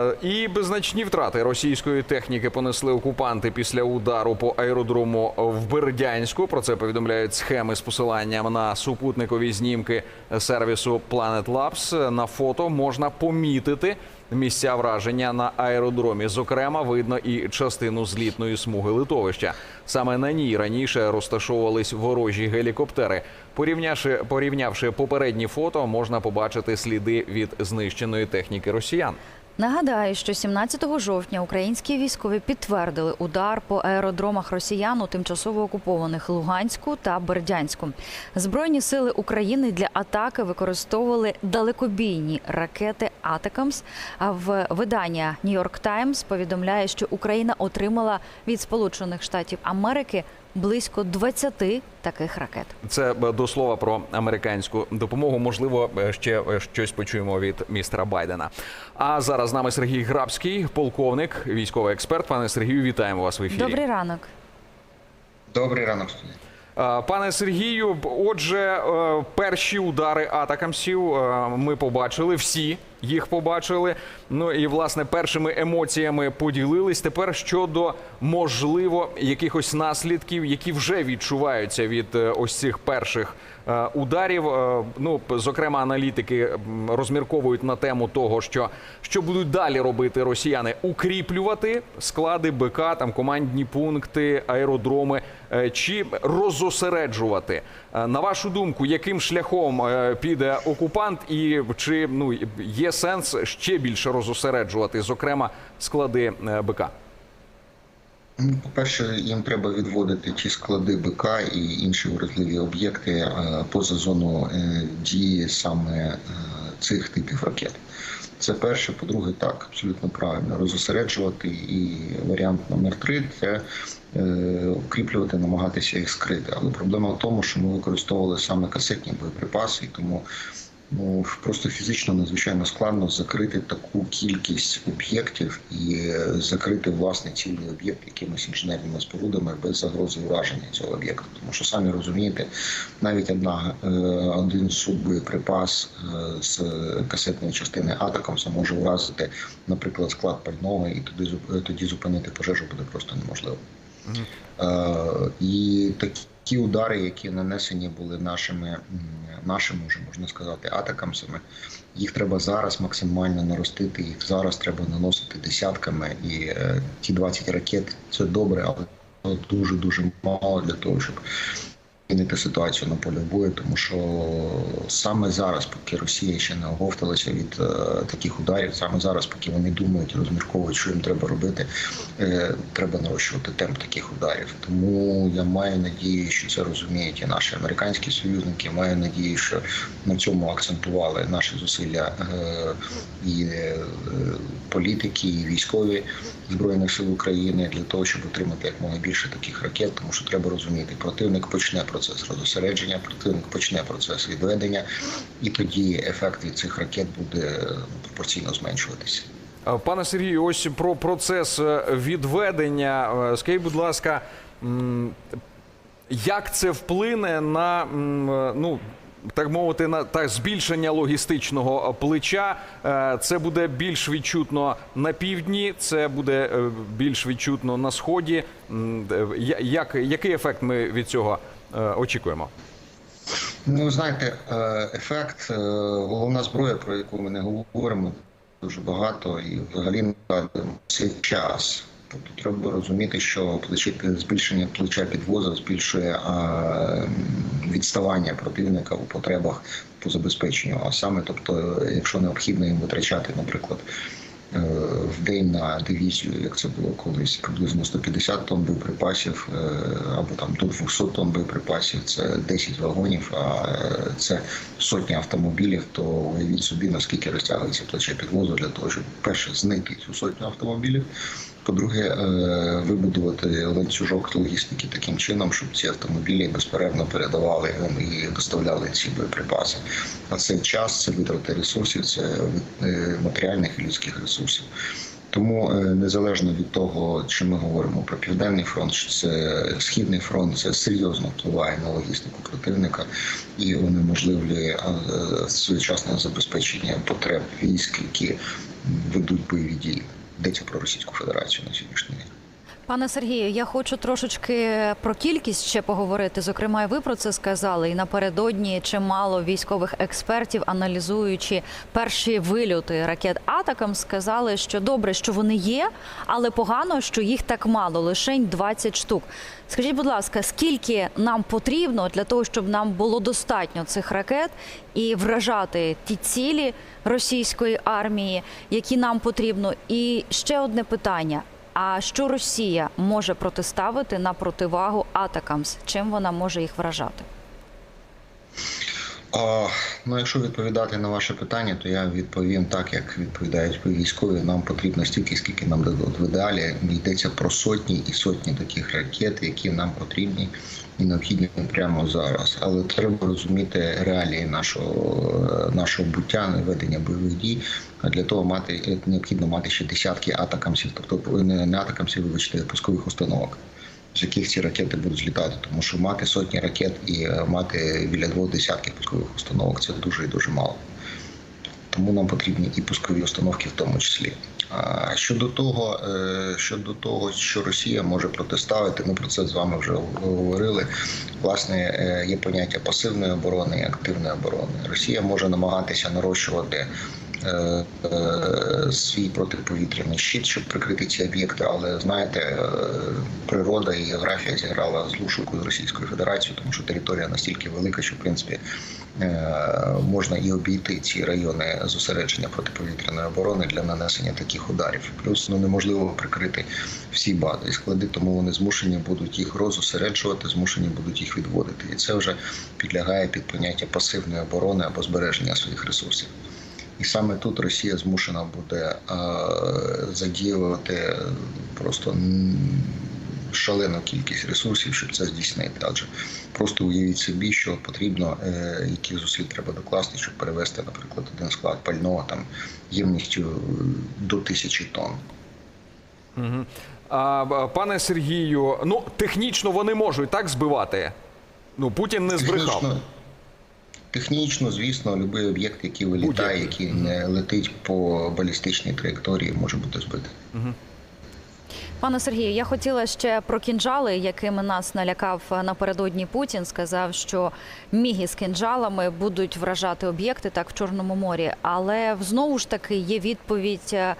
Е, І беззначні втрати російської техніки понесли окупанти після удару по аеродрому в Бердянську. Про це повідомляють схеми з посиланням на супутникові знімки сервісу Planet Labs. На фото можна помітити місця враження на аеродромі. Зокрема, видно і частину злітної смуги литовища. Саме на ній раніше розташовувались ворожі гелікоптери. Порівнявши, порівнявши попередні фото, можна побачити сліди від знищеної техніки росіян. Нагадаю, що 17 жовтня українські військові підтвердили удар по аеродромах росіян у тимчасово окупованих Луганську та Бердянську. Збройні сили України для атаки використовували далекобійні ракети Атакамс. В видання Нью-Йорк Таймс повідомляє, що Україна отримала від Сполучених Штатів Америки близько 20 таких ракет. Це е, до слова про американську допомогу. Можливо, е, ще е, щось почуємо від містера Байдена. А зараз з нами Сергій Грабський, полковник, військовий експерт. Пане Сергію, вітаємо вас в ефірі. Добрий ранок. Добрий ранок, студія. Е, Пане Сергію, отже, е, перші удари атакамсів е, ми побачили, всі їх побачили. Ну і власне першими емоціями поділились. Тепер щодо можливо якихось наслідків, які вже відчуваються від ось цих перших ударів. Е, Ну, зокрема, аналітики розмірковують на тему того, що що будуть далі робити росіяни, укріплювати склади БК, там командні пункти, аеродроми е, чи розосереджувати. Е, На вашу думку, яким шляхом е, піде окупант, і чи ну є сенс ще більше розосереджувати, зокрема склади е, БК? Ну, По-перше, їм треба відводити ті склади БК і інші вразливі об'єкти е, поза зону е, дії саме е, цих типів ракет. Це перше. По-друге, так, абсолютно правильно. Розосереджувати і варіант номер три це укріплювати, намагатися їх скрити. Але проблема в тому, що ми використовували саме касетні боєприпаси, і тому ну просто фізично надзвичайно складно закрити таку кількість об'єктів і е, закрити власне цілий об'єкт якимись інженерними спорудами без загрози ураження цього об'єкту. Тому що самі розумієте, навіть одна е, один суббоєприпас е, з касетної частини Атакамса може вразити, наприклад, склад пального, і тоді тоді зупинити пожежу буде просто неможливо. Е, І такі удари, які нанесені були нашими, нашими вже можна сказати, атакамсами, їх треба зараз максимально наростити. Їх зараз треба наносити десятками. І е, ті 20 ракет це добре, але дуже дуже мало для того, щоб змінити ситуацію на полі бою, тому що саме зараз, поки Росія ще не оговталася від е, таких ударів, саме зараз, поки вони думають, розмірковують, що їм треба робити, е, треба нарощувати темп таких ударів. Тому я маю надію, що це розуміють і наші американські союзники. Маю надію, що на цьому акцентували наші зусилля е, і політики, і військові збройних сил України для того, щоб отримати якомога більше таких ракет, тому що треба розуміти, противник почне процес розосередження, противник почне процес відведення, і тоді ефект від цих ракет буде ну, пропорційно зменшуватися. Пане Сергію, ось про процес е, відведення. Е, Скажіть, будь ласка, як це вплине на е, ну. Так мовити, на так збільшення логістичного плеча. Це буде більш відчутно на півдні, це буде більш відчутно на сході. Як, який ефект ми від цього очікуємо? Ну, знаєте, е, ефект, е, головна зброя, про яку ми не говоримо дуже багато, і взагалі згадуємо, час. Тобто треба розуміти, що збільшення плеча підвозу збільшує е, відставання противника у потребах по забезпеченню. А саме, тобто, якщо необхідно їм витрачати, наприклад, е, в день на дивізію, як це було колись, приблизно 150 тонн боєприпасів е, або там до 200 тонн боєприпасів, це 10 вагонів, а е, це сотні автомобілів, то уявіть собі, наскільки розтягується плече підвозу для того, щоб перше знайти цю сотню автомобілів. По-друге, е, вибудувати ланцюжок логістики таким чином, щоб ці автомобілі безперервно передавали і доставляли ці боєприпаси. А це час, це витрати ресурсів, це е, матеріальних і людських ресурсів. Тому е, незалежно від того, чи ми говоримо про південний фронт, чи це східний фронт, це серйозно впливає на логістику противника і унеможливлює своєчасне забезпечення потреб військ, які ведуть бойові дії. Йдеться про Російську Федерацію на сьогоднішній день. Пане Сергію, я хочу трошечки про кількість ще поговорити. Зокрема, і ви про це сказали. І напередодні чимало військових експертів, аналізуючи перші вильоти ракет Атакам, сказали, що добре, що вони є, але погано, що їх так мало, лишень 20 штук. Скажіть, будь ласка, скільки нам потрібно для того, щоб нам було достатньо цих ракет і вражати ті цілі російської армії, які нам потрібно? І ще одне питання. А що Росія може протиставити на противагу Атакамс? Чим вона може їх вражати? А, ну, якщо відповідати на ваше питання, то я відповім так, як відповідають військові. Нам потрібно стільки, скільки нам дадуть. В ідеалі йдеться про сотні і сотні таких ракет, які нам потрібні і необхідні прямо зараз. Але треба розуміти реалії нашого нашого буття, ведення бойових дій. А для того мати необхідно мати ще десятки атакамсів, тобто не, атакамсів, вибачте, пускових установок з яких ці ракети будуть злітати, тому що мати сотні ракет і е, мати біля двох десятків пускових установок це дуже і дуже мало. Тому нам потрібні і пускові установки в тому числі. А щодо того, е, щодо того, що Росія може протиставити, ми про це з вами вже говорили. Власне, е, є поняття пасивної оборони і активної оборони. Росія може намагатися нарощувати свій протиповітряний щит, щоб прикрити ці об'єкти. Але знаєте, е, природа і географія зіграла злу шутку з Російською Федерацією, тому що територія настільки велика, що в принципі е, можна і обійти ці райони зосередження протиповітряної оборони для нанесення таких ударів. Плюс ну неможливо прикрити всі бази і склади, тому вони змушені будуть їх розосереджувати, змушені будуть їх відводити. І це вже підлягає під поняття пасивної оборони або збереження своїх ресурсів. І саме тут Росія змушена буде е, задіювати просто шалену кількість ресурсів, щоб це здійснити. Адже просто уявіть собі, що потрібно, е, які зусиль треба докласти, щоб перевести, наприклад, один склад пального там ємністю до тисячі тонн. А, пане Сергію, ну технічно вони можуть так збивати. Ну Путін не збрехав. Технічно, технічно, звісно, будь-який об'єкт, який вилітає, який не летить по балістичній траєкторії, може бути збитий. Пане Сергію, я хотіла ще про кінжали, якими нас налякав напередодні Путін. Сказав, що міги з кінжалами будуть вражати об'єкти так в Чорному морі. Але знову ж таки є відповідь е,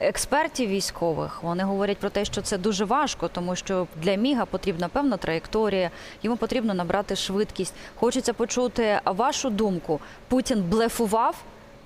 експертів військових. Вони говорять про те, що це дуже важко, тому що для міга потрібна певна траєкторія, йому потрібно набрати швидкість. Хочеться почути вашу думку. Путін блефував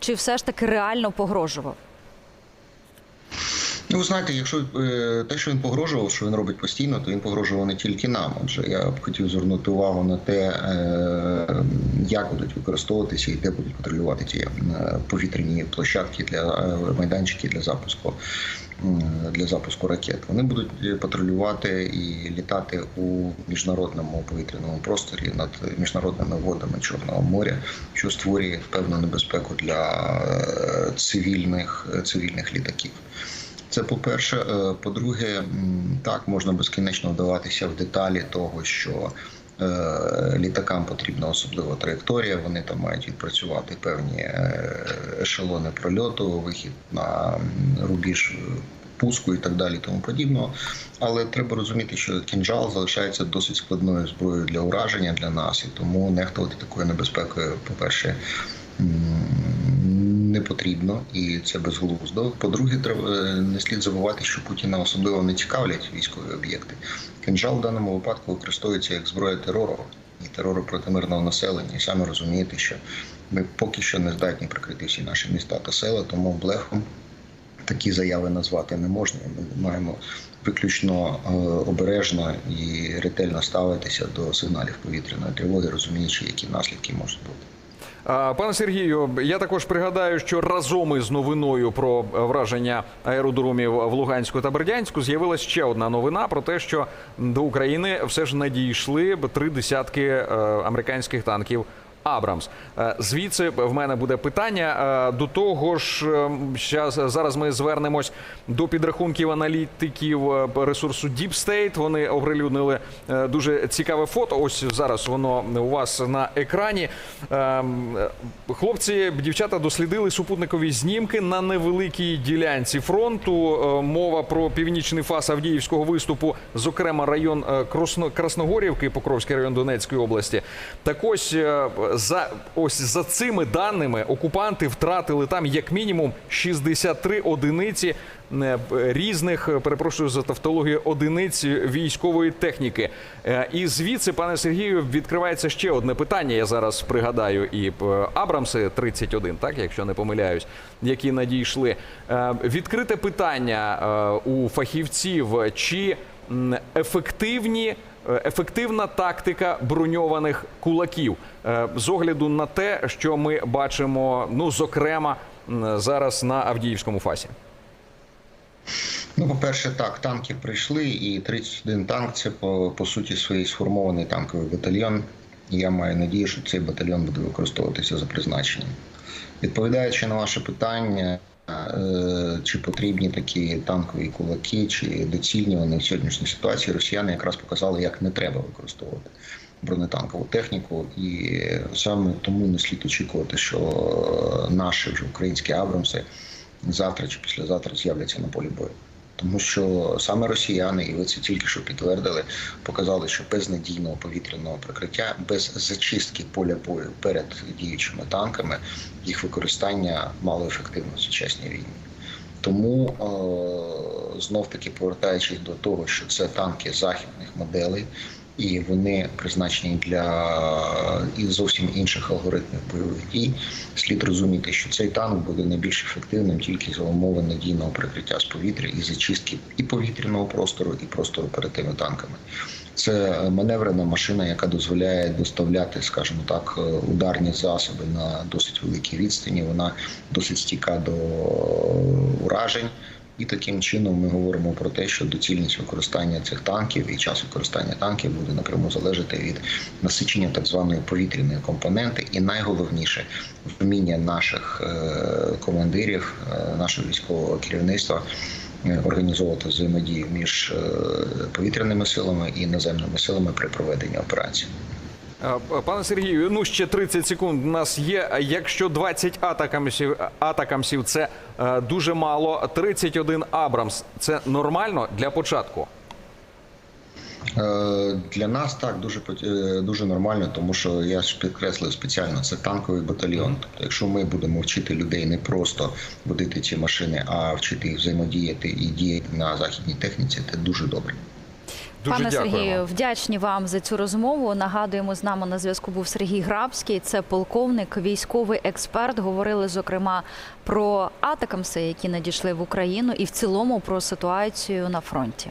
чи все ж таки реально погрожував? Ну, ви знаєте, якщо е, те, що він погрожував, що він робить постійно, то він погрожував не тільки нам. Отже, я б хотів звернути увагу на те, е, як будуть використовуватися і де будуть патрулювати ті е, повітряні площадки для майданчики для запуску для запуску ракет. Вони будуть патрулювати і літати у міжнародному повітряному просторі над міжнародними водами Чорного моря, що створює певну небезпеку для цивільних цивільних літаків. Це по-перше. Е, По-друге, так можна безкінечно вдаватися в деталі того, що е, літакам потрібна особлива траєкторія. Вони там мають відпрацювати певні е, ешелони прольоту, вихід на рубіж пуску і так далі, тому подібного. Але треба розуміти, що кінжал залишається досить складною зброєю для ураження для нас, і тому нехтувати такою небезпекою, по-перше, м, не потрібно, і це безглуздо. По-друге, треба е, не слід забувати, що Путіна особливо не цікавлять військові об'єкти. Кинжал в даному випадку використовується як зброя терору і терору проти мирного населення. І саме розумієте, що ми поки що не здатні прикрити всі наші міста та села, тому блефом такі заяви назвати не можна. Ми маємо виключно е, обережно і ретельно ставитися до сигналів повітряної тривоги, розуміючи, які наслідки можуть бути. Пане Сергію, я також пригадаю, що разом із новиною про враження аеродромів в Луганську та Бердянську з'явилася ще одна новина про те, що до України все ж надійшли три десятки е, американських танків Абрамс. Е, Звідси в мене буде питання е, до того ж. е, зараз ми звернемось до підрахунків аналітиків ресурсу Deep State. Вони оприлюднили дуже цікаве фото. Ось зараз воно у вас на екрані. Ем, Хлопці, дівчата дослідили супутникові знімки на невеликій ділянці фронту. Мова про північний фас Авдіївського виступу, зокрема район Красногорівки, Покровський район Донецької області. Так ось за ось за цими даними окупанти втратили там як мінімум 63 одиниці е, різних, е, перепрошую за тавтологію, одиниць військової техніки. Е, І звідси, пане Сергію, відкривається ще одне питання. Я зараз пригадаю і е, Абрамси 31, так якщо не помиляюсь, які надійшли. Е, Відкрите питання е, у фахівців, чи ефективні. Е, Ефективна тактика броньованих кулаків Е, з огляду на те, що ми бачимо, ну зокрема зараз на Авдіївському фасі. Ну, по-перше, так, танки прийшли, і 31 танк це по, по суті своїй сформований танковий батальйон. Я маю надію, що цей батальйон буде використовуватися за призначенням. Відповідаючи на ваше питання, чи потрібні такі танкові кулаки, чи доцільні вони в сьогоднішній ситуації, росіяни якраз показали, як не треба використовувати бронетанкову техніку, і саме тому не слід очікувати, що наші вже українські Абрамси завтра чи післязавтра з'являться на полі бою. Тому що саме росіяни, і ви це тільки що підтвердили, показали, що без надійного повітряного прикриття, без зачистки поля бою перед діючими танками, їх використання мало ефективно в сучасній війні. Тому е, знов таки повертаючись до того, що це танки західних моделей, і вони призначені для і зовсім інших алгоритмів бойових дій. Слід розуміти, що цей танк буде найбільш ефективним тільки за умови надійного прикриття з повітря і зачистки і повітряного простору, і простору перед тими танками. Це маневрена машина, яка дозволяє доставляти, скажімо так, е, ударні засоби на досить великій відстані. Вона досить стійка до уражень. І таким чином ми говоримо про те, що доцільність використання цих танків і час використання танків буде напряму залежати від насичення так званої повітряної компоненти, і найголовніше вміння наших е, командирів, е, нашого військового керівництва е, організовувати взаємодію між повітряними силами і наземними силами при проведенні операцій. Е, Пане Сергію, ну ще 30 секунд у нас є. Якщо 20 атакамсів, атакамсів це е, дуже мало, 31 Абрамс це нормально для початку. Е, Для нас так дуже дуже нормально, тому що я ж підкреслив спеціально це танковий батальйон. Тобто, якщо ми будемо вчити людей не просто водити ці машини, а вчити їх взаємодіяти і діяти на західній техніці, це дуже добре. Дуже Пане дякуємо. Сергію, вдячні вам за цю розмову. Нагадуємо, з нами на зв'язку був Сергій Грабський. Це полковник, військовий експерт. Говорили зокрема про атакамси, які надійшли в Україну, і в цілому про ситуацію на фронті.